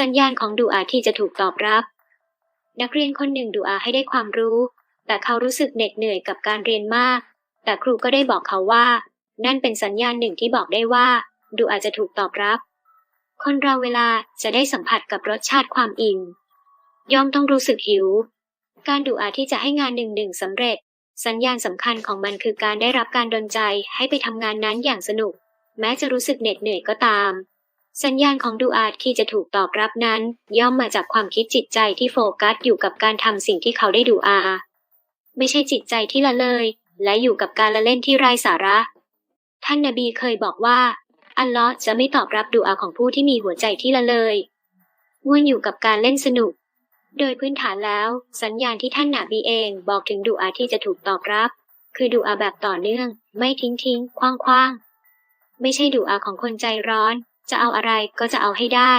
สัญญาณของดูอาที่จะถูกตอบรับ นักเรียนคนหนึ่งดูอาให้ได้ความรู้ แต่เขารู้สึกเหน็ดเหนื่อยกับการเรียนมาก แต่ครูก็ได้บอกเขาว่า นั่นเป็นสัญญาณหนึ่งที่บอกได้ว่า ดูอาจจะถูกตอบรับ คนเราเวลาจะได้สัมผัสกับรสชาติความอิ่มย่อมต้องรู้สึกหิว การดูอาที่จะให้งานหนึ่งหนึ่งสำเร็จ สัญญาณสำคัญของมันคือการได้รับการดลใจให้ไปทำงานนั้นอย่างสนุก แม้จะรู้สึกเหน็ดเหนื่อยก็ตาม สัญญาณของดูอาที่จะถูกตอบรับนั้น ย่อมมาจากความคิดจิตใจที่โฟกัสอยู่กับการทำสิ่งที่เขาได้ดูอาไม่ใช่จิตใจที่ละเลย และอยู่กับการละเล่นที่ไร้สาระ ท่านนบีเคยบอกว่า อัลลอฮ์จะไม่ตอบรับดูอาของผู้ที่มีหัวใจที่ละเลยวุ่นอยู่กับการเล่นสนุก โดยพื้นฐานแล้ว สัญญาณที่ท่านนาบีเองบอกถึงดูอาที่จะถูกตอบรับ คือดูอาแบบต่อเนื่อง ไม่ทิ้งทิ้งคว้างคว้างไม่ใช่ดูอาของคนใจร้อน จะเอาอะไรก็จะเอาให้ได้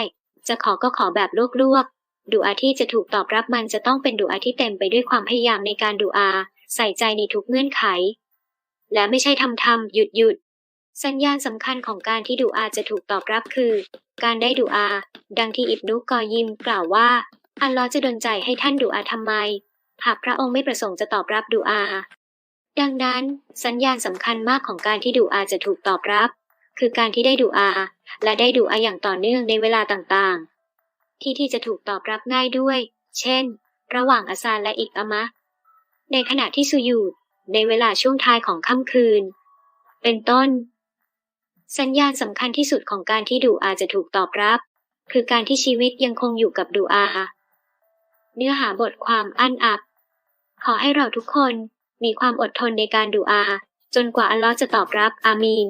จะขอก็ขอแบบลวกๆดูอาที่จะถูกตอบรับมันจะต้องเป็นดูอาที่เต็มไปด้วยความพยายามในการดูอา ใส่ใจในทุกเงื่อนไข และไม่ใช่ทำทำหยุดหยุดสัญญาณสำคัญของการที่ดูอาจะถูกตอบรับคือ การได้ดูอา ดังที่อิบนุกอยิมกล่าวว่า อัลลอฮ์จะดลใจให้ท่านดูอาทำไม หากพระองค์ไม่ประสงค์จะตอบรับดูอา ดังนั้น สัญญาณสำคัญมากของการที่ดูอาจะถูกตอบรับ คือการที่ได้ดูอา และได้ดูอาอย่างต่อเนื่องในเวลาต่างๆ ที่ที่จะถูกตอบรับง่ายด้วย เช่น ระหว่างอาซานและอิกอามะ ในขณะที่สุยูดในเวลาช่วงท้ายของค่ำคืน เป็นต้น สัญญาณสำคัญที่สุดของการที่ดูอาจะถูกตอบรับ คือการที่ชีวิตยังคงอยู่กับดูอา เนื้อหาบทความอั้นอับ ขอให้เราทุกคนมีความอดทนในการดูอา จนกว่าอัลลอฮ์จะตอบรับอามีน